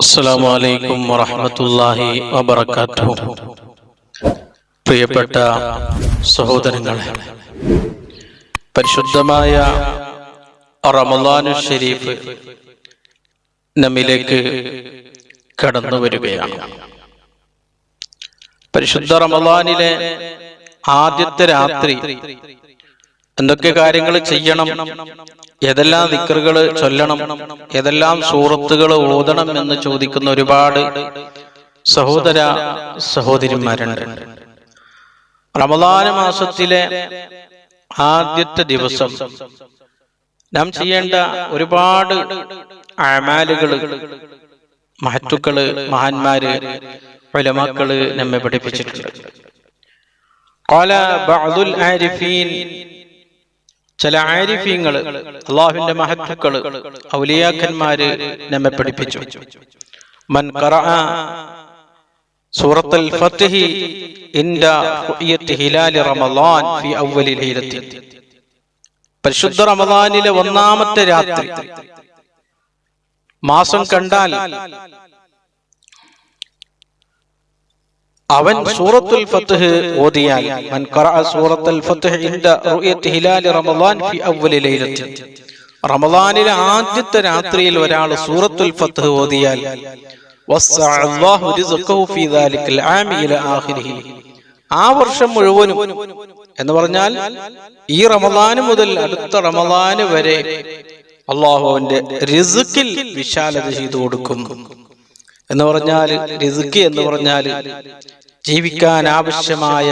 അസ്സലാമു അലൈക്കും വറഹ്മത്തുള്ളാഹി വബറകാതുഹു. പ്രിയപ്പെട്ട സഹോദരങ്ങളെ പരിശുദ്ധമായ റമദാനു ഷരീഫ് നമ്മിലേക്ക് കടന്നു വരികയാണ്. പരിശുദ്ധ റമദാനിലെ ആദ്യത്തെ രാത്രി എന്തൊക്കെ കാര്യങ്ങൾ ചെയ്യണം ഏതെല്ലാം ദിക്കറുകൾ ചൊല്ലണം ഏതെല്ലാം സൂറത്തുകൾ ഓതണം എന്ന് ചോദിക്കുന്ന ഒരുപാട് സഹോദര സഹോദരിമാരുണ്ട് റമദാന മാസത്തിലെ ആദ്യത്തെ ദിവസം നാം ചെയ്യേണ്ട ഒരുപാട് അമാലുകൾ മഹറ്റുക്കള് മഹാന്മാര് ഉലമാക്കള് നമ്മെ പഠിപ്പിച്ചിട്ടുണ്ട് قال بعض العارفين ചില ആരിഫ്യങ്ങൾ അള്ളാഹുവിന്റെ മഹത്തുക്കൾ ഔലിയാക്കന്മാര് നമ്മെ പഠിപ്പിച്ചു. മൻ സൂറത്തുൽ ഫത്ഹി ഇൻഡ ഹിലാലി റമളാൻ ഫി അവ്വലി ലൈലത്തി. പരിശുദ്ധ റമളാനിലെ ഒന്നാമത്തെ രാത്രി. മാസം കണ്ടാൽ അവൻ സൂറത്തുൽ ഫത്ഹ് ഓതിയാൽ മൻ ഖറഅ സൂറത്തുൽ ഫത്ഹ് ഇൻദ റുയത്ത് ഹിലാൽ റമളാൻ ഫി അവ്വലി ലൈലത്തി. റമളാനിലെ ആദ്യത്തെ രാത്രിയിൽ ഒരാൾ സൂറത്തുൽ ഫത്ഹ് ഓതിയാൽ വസ്സഅ അല്ലാഹു റിസ്ഖഹു ഫി ദാലിക്കൽ ആമി ഇല ആഖിരിഹി. ആ വർഷം മുഴുവനും എന്ന് പറഞ്ഞാൽ ഈ റമളാൻ മുതൽ അടുത്ത റമളാൻ വരെ അള്ളാഹുവിന്റെ റിസ്ഖിൽ വിശാലത ചെയ്തു കൊടുക്കും. എന്ന് പറഞ്ഞാൽ റിസ്ക് എന്ന് പറഞ്ഞാൽ ജീവിക്കാൻ ആവശ്യമായ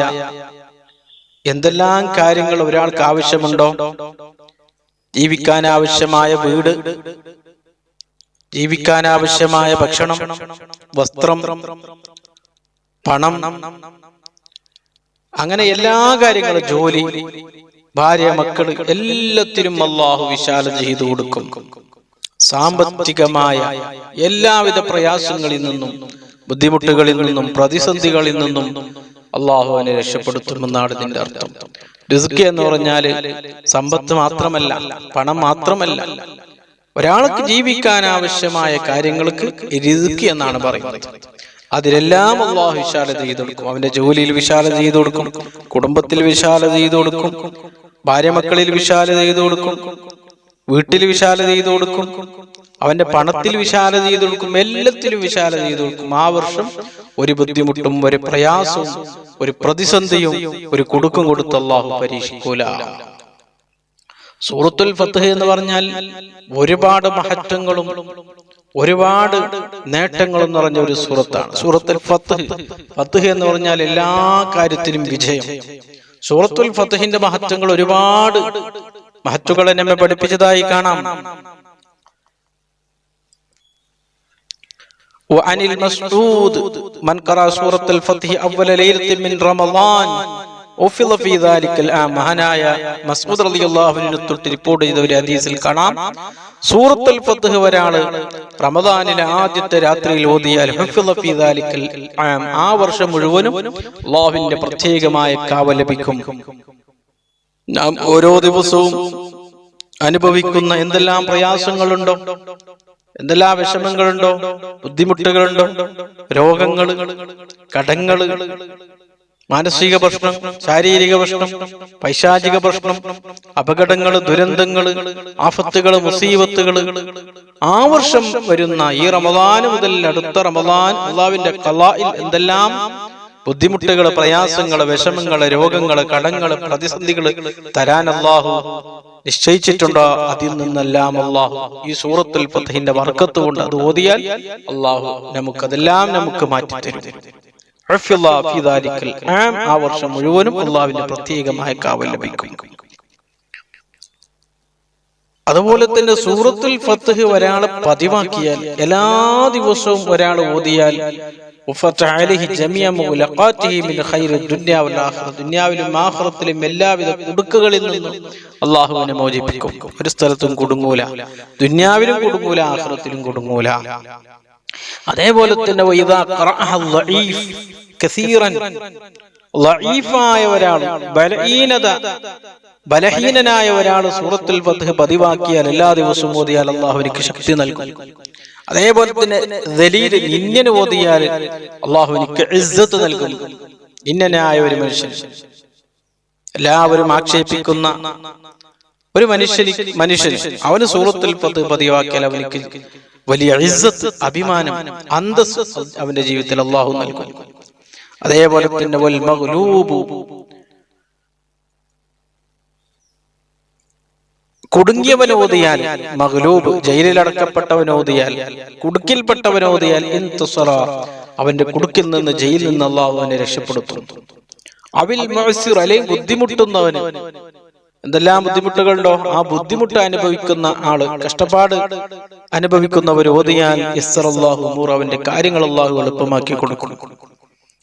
എന്തെല്ലാം കാര്യങ്ങൾ ഒരാൾക്ക് ആവശ്യമുണ്ടോ? ജീവിക്കാൻ ആവശ്യമായ വീട് ജീവിക്കാൻ ആവശ്യമായ ഭക്ഷണം വസ്ത്രം പണം അങ്ങനെ എല്ലാ കാര്യങ്ങളും ജോലി ഭാര്യ മക്കൾ എല്ലാത്തിനും അള്ളാഹു വിശാല ചെയ്തു കൊടുക്കും. സാമ്പത്തികമായ എല്ലാവിധ പ്രയാസങ്ങളിൽ നിന്നും ബുദ്ധിമുട്ടുകളിൽ നിന്നും പ്രതിസന്ധികളിൽ നിന്നും അള്ളാഹുവിനെ രക്ഷപ്പെടുത്തുമെന്നാണ് ഇതിന്റെ അർത്ഥം. റിസ്ക് എന്ന് പറഞ്ഞാൽ സമ്പത്ത് മാത്രമല്ല പണം മാത്രമല്ല. ഒരാൾക്ക് ജീവിക്കാൻ ആവശ്യമായ കാര്യങ്ങൾക്ക് റിസ്ക് എന്നാണ് പറയുന്നത്. അതിലെല്ലാം അള്ളാഹു വിശാല ചെയ്തു കൊടുക്കും അവന്റെ ജോലിയിൽ വിശാല ചെയ്തു കൊടുക്കും. കുടുംബത്തിൽ വിശാല ചെയ്തു കൊടുക്കും. ഭാര്യ മക്കളിൽ വിശാല ചെയ്തു കൊടുക്കും. വീട്ടിൽ വിശാല ചെയ്തു കൊടുക്കും. അവന്റെ പണത്തിൽ വിശാലത ചെയ്തു കൊടുക്കും എല്ലാത്തിലും വിശാലത ചെയ്തു കൊടുക്കും. ആ വർഷം ഒരു ബുദ്ധിമുട്ടും ഒരു പ്രയാസവും ഒരു പ്രതിസന്ധിയും ഒരു കുടുക്കും കൊടുത്ത് അള്ളാഹു പരീക്ഷിക്കൂല. സൂറത്തുൽ ഫത്ത് എന്ന് പറഞ്ഞാൽ ഒരുപാട് മഹത്വങ്ങളും ഒരുപാട് നേട്ടങ്ങളും നിറഞ്ഞ ഒരു സൂറത്താണ്. സൂറത്തുൽ ഫത്ത് ഫത്ത് എന്ന് പറഞ്ഞാൽ എല്ലാ കാര്യത്തിലും വിജയം. സൂറത്തുൽ ഫത്തഹിന്റെ മഹത്വങ്ങൾ ഒരുപാട് മഹത്വങ്ങളെ നമ്മെ പഠിപ്പിച്ചതായി കാണാം. وعن المسعود من قرأ سورة الفتح أول ليلة من رمضان ഉഫിള ഫീ ദാലിക്കൽ ആ മഹാനായ മസ്ഊദ് റളിയല്ലാഹു അൻഹു തൊട്ട് റിപ്പോർട്ട് ചെയ്ത ഒരു ഹദീസിൽ കാണാം സൂറത്തുൽ ഫത്ഹ് ഒരാള് റമദാനിലെ ആദ്യത്തെ രാത്രിയിൽ ഓതിയാൽ ഹുഫിള ഫീ ദാലിക്കൽ ആം ആ വർഷം മുഴുവനും അല്ലാഹുവിന്റെ പ്രത്യേകമായ കാവൽ ലഭിക്കും നാം ഓരോ ദിവസവും അനുഭവിക്കുന്ന എന്തെല്ലാം പ്രയാസങ്ങളുണ്ടോ എന്തെല്ലാം വിഷമങ്ങളുണ്ടോ? ബുദ്ധിമുട്ടുകളുണ്ടോ? രോഗങ്ങൾ കടങ്ങൾ മാനസിക പ്രശ്നം ശാരീരിക പ്രശ്നം പൈശാചിക പ്രശ്നം അപകടങ്ങൾ ദുരന്തങ്ങൾ ആഫത്തുകൾ മുസീബത്തുകൾ ആ വർഷം വരുന്ന ഈ റമദാന് മുതൽ അടുത്ത റമദാൻ അള്ളാവിന്റെ കലായിൽ എന്തെല്ലാം ബുദ്ധിമുട്ടുകൾ പ്രയാസങ്ങൾ വിഷമങ്ങൾ രോഗങ്ങൾ കടങ്ങൾ പ്രതിസന്ധികൾ തരാൻ അള്ളാഹു നിശ്ചയിച്ചിട്ടുണ്ടോ? അതിൽ നിന്നെല്ലാം അള്ളാഹു ഈ സൂറത്തുൽ ഫത്തഹിന്റെ വർക്കത്ത് കൊണ്ട് അത് ഓതിയാൽ അള്ളാഹു നമുക്കതെല്ലാം നമുക്ക് മാറ്റി തരും ആ. വർഷം മുഴുവനും അള്ളാവിന്റെ പ്രത്യേകമായ കാവൽ ലഭിക്കും. അതുപോലെ തന്നെ സൂറത്തുൽ ഫത്തഹ് ഒരാൾ പതിവാക്കിയാൽ എല്ലാ ദിവസവും ഒരാൾ ഓതിയാൽ ദുന്യാവിലും ആഹ്റത്തിലും എല്ലാവിധ കുടുക്കുകളിൽ നിന്നും അള്ളാഹുവിനെ മോചിപ്പിക്കും. ഒരു സ്ഥലത്തും കുടുങ്ങൂല. ദുന്യാവിലും കുടുങ്ങൂല ആഹ്റത്തിലും കുടുങ്ങൂല. അതേപോലെ തന്നെ ലഈഫായ ഒരാൾ. ബലഹീനത. ബലഹീനനായ ഒരാൾ സൂറത്തുൽ ഫത്ഹ് പതിവാക്കിയാൽ എല്ലാ ദിവസവും ഓതിയാൽ എനിക്ക് ശക്തി നൽകും. അതേപോലെ തന്നെ ദലീൽ നിന്നന് ഓതിയാൽ അള്ളാഹു എനിക്ക് ഇസ്സത്ത് നൽകും. ഇന്നനായ ഒരു മനുഷ്യൻ. എല്ലാവരും ആക്ഷേപിക്കുന്ന ഒരു മനുഷ്യന് മനുഷ്യൻ അവന് സൂറത്തിൽ പത്ത് പതിവാക്കിയാൽ അവനിക്ക് വലിയ ഇസ്സത്ത് അഭിമാനം അന്തസ് അവന്റെ ജീവിതത്തിൽ അള്ളാഹു നൽകും. അതേപോലെ തന്നെ വൽ മഹ്ലൂബ് ജയിലിലടക്കപ്പെട്ടവനോതിയാൽ കുടുക്കിൽപ്പെട്ടവനോതിയാൽ അവന്റെ കുടുക്കിൽ നിന്ന് ജയിലിൽ നിന്ന് അള്ളാഹു അവനെ രക്ഷപ്പെടുത്തും. അവിൽ അല്ലെങ്കിൽ ബുദ്ധിമുട്ടുന്നവന് എന്തെല്ലാം ബുദ്ധിമുട്ടുകളുണ്ടോ? ആ ബുദ്ധിമുട്ട് അനുഭവിക്കുന്ന ആൾ കഷ്ടപ്പാട് അനുഭവിക്കുന്നവർ ഓതിയാൽ ഉമൂർ അവന്റെ കാര്യങ്ങൾ അള്ളാഹു എളുപ്പമാക്കി കൊടുക്കും.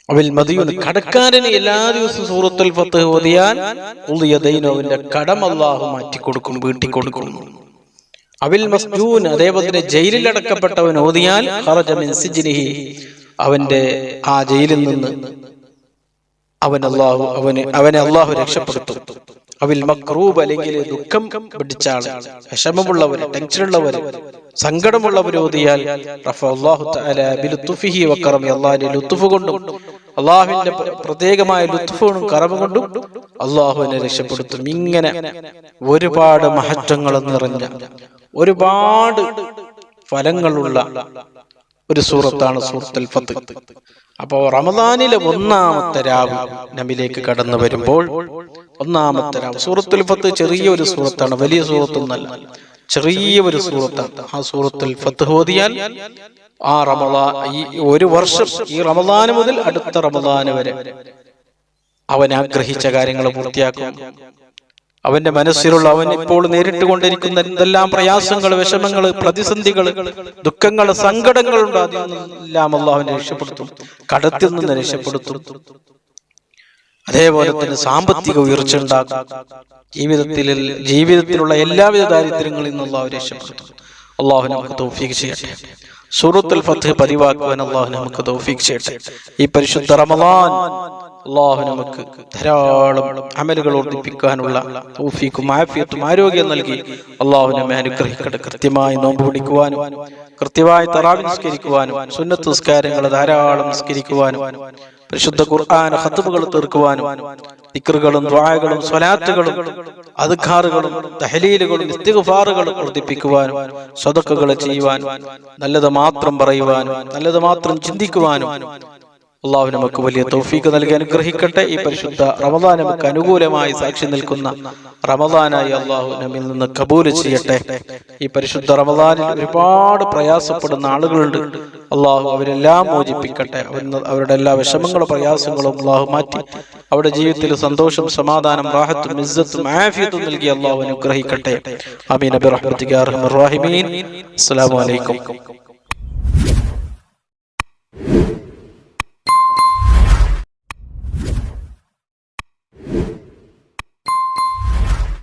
അവൽ മതിയുന് കടക്കാരന് എല്ലാ ദിവസവും സൂറത്തുൽ ഫത്ത് ഓതിയാൽ അവന്റെ കടം അള്ളാഹു മാറ്റി കൊടുക്കും വീട്ടി കൊടുക്കുന്നു അവിൽ മസ്ജൂൻ അതേപോലെ തന്നെ ജയിലിൽ അടക്കപ്പെട്ടവൻ ഓതിയാൽ അവന്റെ ആ ജയിലിൽ നിന്ന് അവൻ അള്ളാഹു അവന് അവനെ അള്ളാഹു രക്ഷപ്പെടുത്തും. അവിൽ മക്രൂബ് അല്ലെങ്കിൽ ദുഃഖം പിടിച്ച ആൾ വിഷമമുള്ളവര് ടെൻഷനുള്ളവര് ഓതിയാൽ അള്ളാഹിന്റെ ലുത്തുഫ് കൊണ്ടും അള്ളാഹുവിന്റെ പ്ര- പ്രത്യേകമായ ലുത്തുഫും കറവ് കൊണ്ടും അള്ളാഹുവിനെ രക്ഷപ്പെടുത്തും. ഇങ്ങനെ ഒരുപാട് മഹത്വങ്ങൾ നിറഞ്ഞ ഒരുപാട് ഫലങ്ങളുള്ള ഒരു സൂറത്താണ് സൂറത്തുൽ ഫത്ത്. അപ്പോ റമദാനിലെ ഒന്നാമത്തെ രാവ് നബിലേക്ക് കടന്നു വരുമ്പോൾ ഒന്നാമത്തെ സൂറത്തുൽ ഫത്ത് ചെറിയൊരു സൂറത്താണ് വലിയ സൂറത്തൊന്നല്ല ചെറിയ ഒരു സൂറത്താണ്. ആ സൂറത്തുൽ ഫത്ത് ഓതിയാൽ ആ റമദാൻ ഈ ഒരു വർഷം ഈ റമദാന് മുതൽ അടുത്ത റമദാന് വരെ അവൻ ആഗ്രഹിച്ച കാര്യങ്ങൾ പൂർത്തിയാക്കും. അവന്റെ മനസ്സിലുള്ള അവൻ ഇപ്പോൾ നേരിട്ട് കൊണ്ടിരിക്കുന്ന എന്തെല്ലാം പ്രയാസങ്ങൾ വിഷമങ്ങൾ പ്രതിസന്ധികൾ ദുഃഖങ്ങൾ സങ്കടങ്ങൾ അതിൽ നിന്നെല്ലാം അള്ളാഹുവിനെ രക്ഷപ്പെടുത്തും. കടത്തിൽ നിന്ന് രക്ഷപ്പെടുത്തും. അതേപോലെ തന്നെ സാമ്പത്തിക ഉയർച്ച ഉണ്ടാക്കും. ജീവിതത്തിൽ ജീവിതത്തിലുള്ള എല്ലാവിധ ദാരിദ്ര്യങ്ങളിൽ നിന്നുള്ള അവർ രക്ഷപ്പെടുത്തും അള്ളാഹു നമുക്ക് തോഫീക്ക് ചെയ്യട്ടെ. സൂറത്തുൽ ഫത്ത് പതിവാക്കുവാൻ അള്ളാഹു നമുക്ക് തോഫീക്ക് ചെയ്യട്ടെ. ഈ പരിശുദ്ധ റമദാൻ അള്ളാഹു നമുക്ക് ധാരാളം അമലുകൾ ഓർമ്മിപ്പിക്കാനുള്ള തൗഫീഖും ആഫിയത്തും ആരോഗ്യം നൽകി അള്ളാഹു നമ്മെ അനുഗ്രഹിക്കട്ടെ. കൃത്യമായി നോമ്പ് പിടിക്കുവാനും കൃത്യമായി തറാവി നിസ്കരിക്കുവാനും സുന്നത്ത് നിസ്കാരങ്ങൾ ധാരാളം നിസ്കരിക്കുവാനും പരിശുദ്ധ ഖുർആൻ ഹത്തുബുകൾ തീർക്കുവാനും ദിക്റുകളും ദ്വായകളും സ്വലാത്തുകളും അധികാറുകളും തഹലീലുകളും ഇസ്തിഗ്ഫാറുകളും വർദ്ധിപ്പിക്കുവാനും സ്വതക്കുകൾ ചെയ്യുവാനും നല്ലത് മാത്രം പറയുവാനും നല്ലത് മാത്രം ചിന്തിക്കുവാനും അള്ളാഹു നമുക്ക് വലിയ തൗഫീക്ക് നൽകി അനുഗ്രഹിക്കട്ടെ. ഈ പരിശുദ്ധ റമദാൻ നമുക്ക് അനുകൂലമായി സാക്ഷി നിൽക്കുന്ന റമദാനായി അള്ളാഹു നമ്മിൽ നിന്ന് കബൂൽ ചെയ്യട്ടെ. ഈ പരിശുദ്ധ റമദാനിൽ ഒരുപാട് പ്രയാസപ്പെടുന്ന ആളുകളുണ്ട്. അള്ളാഹു അവരെല്ലാം മോചിപ്പിക്കട്ടെ. അവരുടെ എല്ലാ വിഷമങ്ങളും പ്രയാസങ്ങളും അള്ളാഹു മാറ്റി. അവരുടെ ജീവിതത്തിൽ സന്തോഷം സമാധാനം റാഹത്തും ഇസ്സത്തും ആഫിയത്തും നൽകി അള്ളാഹു അനുഗ്രഹിക്കട്ടെ. അമീൻ അബിറഹ്മീൻ അസ്സലാമു അലൈക്കും.